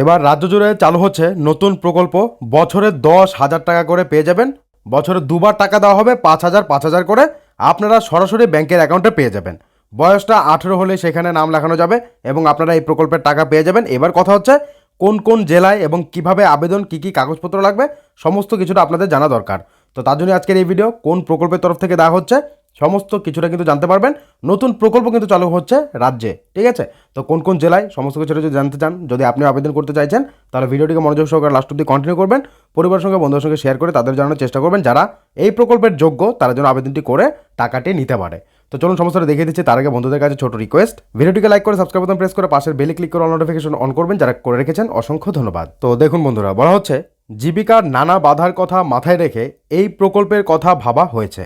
এবার রাজ্য জুড়ে চালু হচ্ছে নতুন প্রকল্প। বছরে দশ হাজার টাকা করে পেয়ে যাবেন। বছরে দুবার টাকা দেওয়া হবে পাঁচ হাজার পাঁচ হাজার করে। আপনারা সরাসরি ব্যাংকের অ্যাকাউন্টে পেয়ে যাবেন। বয়সটা আঠেরো হলে সেখানে নাম লেখানো যাবে এবং আপনারা এই প্রকল্পের টাকা পেয়ে যাবেন। এবার কথা হচ্ছে কোন কোন জেলায় এবং কীভাবে আবেদন, কি কি কাগজপত্র লাগবে, সমস্ত কিছুটা আপনাদের জানা দরকার। তো তার জন্য আজকের এই ভিডিও কোন প্রকল্পের তরফ থেকে দেওয়া হচ্ছে সমস্ত কিছুটা কিন্তু জানতে পারবেন। নতুন প্রকল্প কিন্তু চালু হচ্ছে রাজ্যে, ঠিক আছে? তো কোন কোন জেলায় সমস্ত কিছুটা যদি জানতে চান, যদি আপনি আবেদন করতে চাইছেন, তাহলে ভিডিওটিকে মনোযোগ সহকারে লাস্ট অব্দি কন্টিনিউ করবেন, পরিবারের সঙ্গে, বন্ধুদের সঙ্গে শেয়ার করে তাদের জানানোর চেষ্টা করবেন, যারা এই প্রকল্পের যোগ্য, তারা যেন আবেদনটি করে টাকাটি নিতে পারে। তো চলুন সমস্তটা দেখিয়ে দিচ্ছি, তার আগে বন্ধুদের কাছে ছোট রিকোয়েস্ট ভিডিওটিকে লাইক করে সাবস্ক্রাইব বাটন প্রেস করে পাশের বেলে ক্লিক করে অল নোটিফিকেশন অন করবেন, যারা করে রেখেছেন, অসংখ্য ধন্যবাদ। তো দেখুন বন্ধুরা, বলা হচ্ছে, জীবিকার নানা বাধার কথা মাথায় রেখে এই প্রকল্পের কথা ভাবা হয়েছে।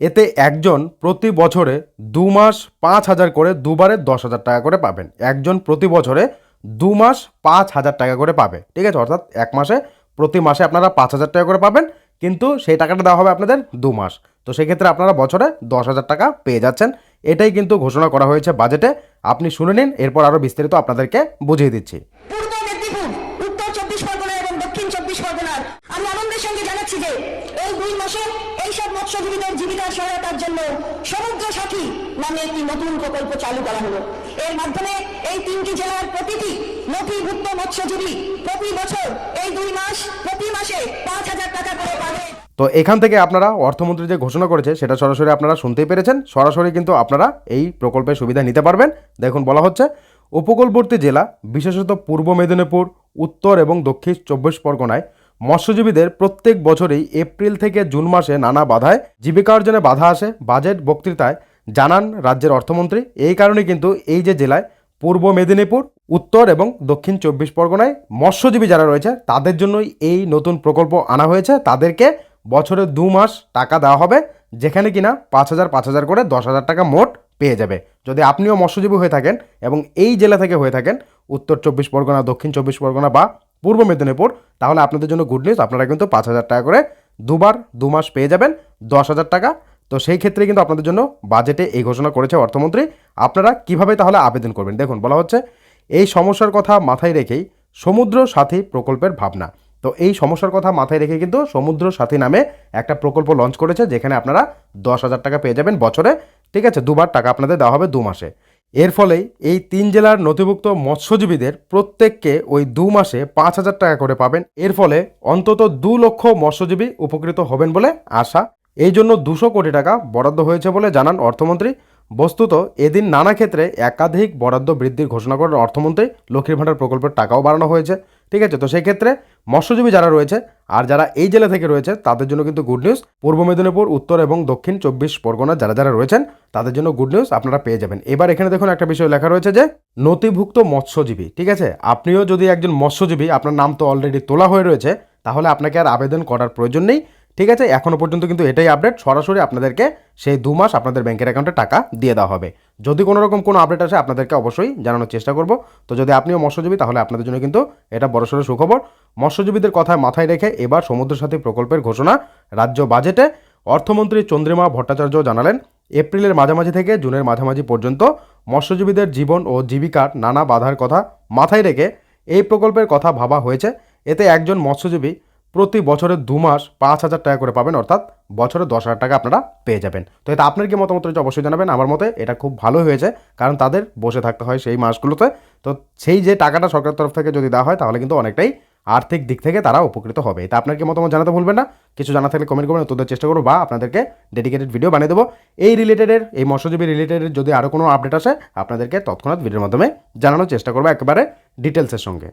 এতে একজন প্রতি বছরে দু মাস পাঁচ হাজার করে দুবারে দশ হাজার টাকা করে পাবেন। একজন প্রতি বছরে দু মাস পাঁচ হাজার টাকা করে পাবে। ঠিক আছে? অর্থাৎ এক মাসে, প্রতি মাসে আপনারা পাঁচ হাজার টাকা করে পাবেন, কিন্তু সেই টাকাটা দেওয়া হবে আপনাদের দু মাস। তো সেক্ষেত্রে আপনারা বছরে দশ হাজার টাকা পেয়ে যাচ্ছেন। এটাই কিন্তু ঘোষণা করা হয়েছে বাজেটে। আপনি শুনে নিন, এরপর আরও বিস্তারিত আপনাদেরকে বুঝিয়ে দিচ্ছি পূর্ব মেদিনীপুর উত্তর চব্বিশ পরগনা এবং দক্ষিণ চব্বিশ পরগনার আমি আনন্দের সঙ্গে জানাচ্ছি যে এই দুই মাসে এইসব মৎস্যজীবীদের জীবিকার সহায়তার জন্য সমুদ্র সাথী নামে একটি নতুন প্রকল্প চালু করা হলো। এর মাধ্যমে এই তিনটি জেলার প্রতিটি নথিভুক্ত মৎস্যজীবী প্রতি বছর এই দুই মাস, প্রতি মাসে পাঁচ হাজার টাকা করে পাবে। তো এখান থেকে আপনারা অর্থমন্ত্রী যে ঘোষণা করেছে, সেটা সরাসরি আপনারা শুনতেই পেরেছেন। সরাসরি কিন্তু আপনারা এই প্রকল্পের সুবিধা নিতে পারবেন। দেখুন, বলা হচ্ছে, উপকূলবর্তী জেলা, বিশেষত পূর্ব মেদিনীপুর, উত্তর এবং দক্ষিণ চব্বিশ পরগনায় মৎস্যজীবীদের প্রত্যেক বছরই এপ্রিল থেকে জুন মাসে নানা বাধায় জীবিকা অর্জনে বাধা আসে। বাজেট বক্তৃতায় জানান রাজ্যের অর্থমন্ত্রী। এই কারণে কিন্তু এই যে জেলায় পূর্ব মেদিনীপুর, উত্তর এবং দক্ষিণ চব্বিশ পরগনায় মৎস্যজীবী যারা রয়েছে, তাদের জন্যই এই নতুন প্রকল্প আনা হয়েছে। তাদেরকে বছরে দু মাস টাকা দেওয়া হবে, যেখানে কিনা পাঁচ হাজার পাঁচ হাজার করে দশ হাজার টাকা মোট পেয়ে যাবে। যদি আপনিও মৎস্যজীবী হয়ে থাকেন এবং এই জেলা থেকে হয়ে থাকেন, উত্তর চব্বিশ পরগনা, দক্ষিণ চব্বিশ পরগনা বা পূর্ব মেদিনীপুর, তাহলে আপনাদের জন্য গুড নিউজ আপনারা কিন্তু পাঁচ হাজার টাকা করে দুবার দু মাস পেয়ে যাবেন, দশ হাজার টাকা। তো সেই ক্ষেত্রে কিন্তু আপনাদের জন্য বাজেটে এই ঘোষণা করেছে অর্থমন্ত্রী। আপনারা কীভাবে তাহলে আবেদন করবেন? দেখুন, বলা হচ্ছে, এই সমস্যার কথা মাথায় রেখেই সমুদ্র সাথী প্রকল্পের ভাবনা। তো এই সমস্যার কথা মাথায় রেখে কিন্তু সমুদ্র সাথী নামে একটা প্রকল্প লঞ্চ করেছে, যেখানে আপনারা দশ হাজার টাকা পেয়ে যাবেন বছরে। ঠিক আছে, দুবার টাকা আপনাদের দেওয়া হবে দু মাসে এর ফলে এই তিন জেলার নথিভুক্ত মৎস্যজীবীদের প্রত্যেককে ওই দু মাসে পাঁচ হাজার টাকা করে পাবেন। এর ফলে অন্তত দু লক্ষ মৎস্যজীবী উপকৃত হবেন বলে আশা। এই জন্য দুশো কোটি টাকা বরাদ্দ হয়েছে বলে জানান অর্থমন্ত্রী বস্তুত, এদিন নানা ক্ষেত্রে একাধিক বরাদ্দ বৃদ্ধির ঘোষণা করেন অর্থমন্ত্রী লক্ষ্মীর ভাণ্ডার প্রকল্পের টাকাও বাড়ানো হয়েছে। ঠিক আছে, তো সেই ক্ষেত্রে মৎস্যজীবী যারা রয়েছে আর যারা এই জেলা থেকে রয়েছে, তাদের জন্য কিন্তু গুড নিউজ পূর্ব মেদিনীপুর, উত্তর এবং দক্ষিণ চব্বিশ পরগনা যারা যারা রয়েছেন, তাদের জন্য গুড নিউজ আপনারা পেয়ে যাবেন। এবার এখানে দেখুন একটা বিষয় লেখা রয়েছে যে, নথিভুক্ত মৎস্যজীবী, ঠিক আছে? আপনিও যদি একজন মৎস্যজীবী, আপনার নাম তো অলরেডি তোলা হয়ে রয়েছে, তাহলে আপনাকে আর আবেদন করার প্রয়োজন নেই। ঠিক আছে? এখনও পর্যন্ত কিন্তু এটাই আপডেট সরাসরি আপনাদেরকে সেই দু মাস আপনাদের ব্যাংকের অ্যাকাউন্টে টাকা দিয়ে দেওয়া হবে। যদি কোনো রকম কোনো আপডেট আসে, আপনাদেরকে অবশ্যই জানানোর চেষ্টা করব। তো যদি আপনিও মৎস্যজীবী, তাহলে আপনাদের জন্য কিন্তু এটা বড়সড় সুখবর। মৎস্যজীবীদের কথা মাথায় রেখে এবার সমুদ্র সাথী প্রকল্পের ঘোষণা রাজ্য বাজেটে অর্থমন্ত্রী চন্দ্রিমা ভট্টাচার্য জানালেন, এপ্রিলের মাঝামাঝি থেকে জুনের মাঝামাঝি পর্যন্ত মৎস্যজীবীদের জীবন ও জীবিকার নানা বাধার কথা মাথায় রেখে এই প্রকল্পের কথা ভাবা হয়েছে। এতে একজন মৎস্যজীবী প্রতি বছরে দু মাস পাঁচ হাজার টাকা করে পাবেন, অর্থাৎ বছরে দশ হাজার টাকা আপনারা পেয়ে যাবেন। তো এটা আপনার কি মতামত রয়েছে অবশ্যই জানাবেন। আমার মতে এটা খুব ভালো হয়েছে, কারণ তাদের বসে থাকতে হয় সেই মাসগুলোতে। তো সেই যে টাকাটা সরকারের তরফ থেকে যদি দেওয়া হয়, তাহলে কিন্তু অনেকটাই আর্থিক দিক থেকে তারা উপকৃত হবে। এটা আপনার কি মতামত জানাতে ভুলবেন না? কিছু জানা থাকলে কমেন্ট করবেন তোদের চেষ্টা করব বা আপনাদেরকে ডেডিকেটেড ভিডিও বানিয়ে দেবো। এই রিলেটেডের এই মৎস্যজীবী রিলেটেডের যদি আরও কোনো আপডেট আসে, আপনাদেরকে তৎক্ষণাৎ ভিডিওর মাধ্যমে জানানোর চেষ্টা করব একেবারে ডিটেলসের সঙ্গে।